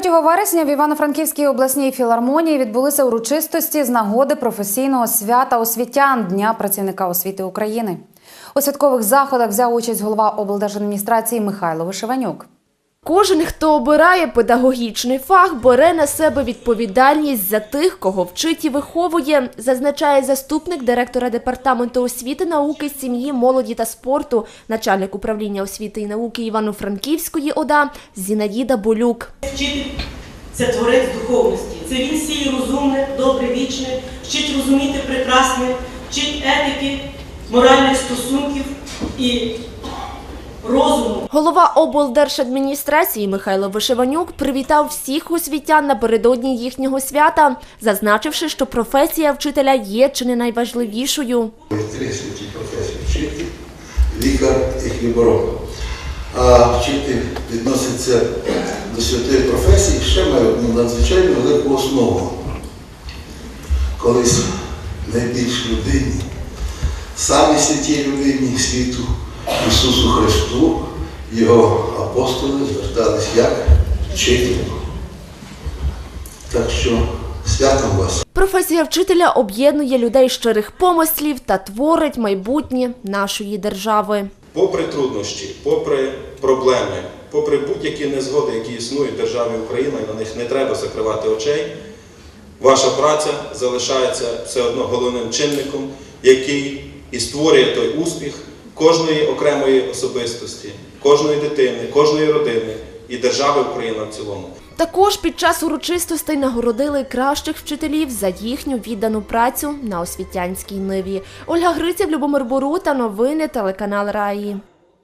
3 вересня в Івано-Франківській обласній філармонії відбулися урочистості з нагоди професійного свята освітян Дня працівника освіти України. У святкових заходах взяв участь голова облдержадміністрації Михайло Вишиванюк. Кожен, хто обирає педагогічний фах, бере на себе відповідальність за тих, кого вчить і виховує, зазначає заступник директора департаменту освіти, науки, сім'ї, молоді та спорту, начальник управління освіти і науки Івано-Франківської ОДА Зінаїда Болюк. Вчитель це творець духовності. Це він сіє розумне, добре, вічне, вчить розуміти прекрасне, вчить етики, моральних стосунків і розуму. Голова облдержадміністрації Михайло Вишиванюк привітав всіх освітян напередодні їхнього свята, зазначивши, що професія вчителя є чи не найважливішою. Святі професії вчитель, лікар і хлібороб. А вчитель відноситься до святої професії, ще має одну надзвичайно велику основу. Колись найбільш людині, самій святій людині світу Ісусу Христу, його апостоли звертались як вчитель. Так що святом вас! Професія вчителя об'єднує людей щирих помислів та творить майбутнє нашої держави. Попри труднощі, попри проблеми, попри будь-які незгоди, які існують в державі Україна, і на них не треба закривати очей, ваша праця залишається все одно головним чинником, який і створює той успіх кожної окремої особистості, кожної дитини, кожної родини і держави Україна в цілому. Також під час урочистостей нагородили кращих вчителів за їхню віддану працю на освітянській ниві. Ольга Гриців, Любомир Борута, новини телеканал Раї.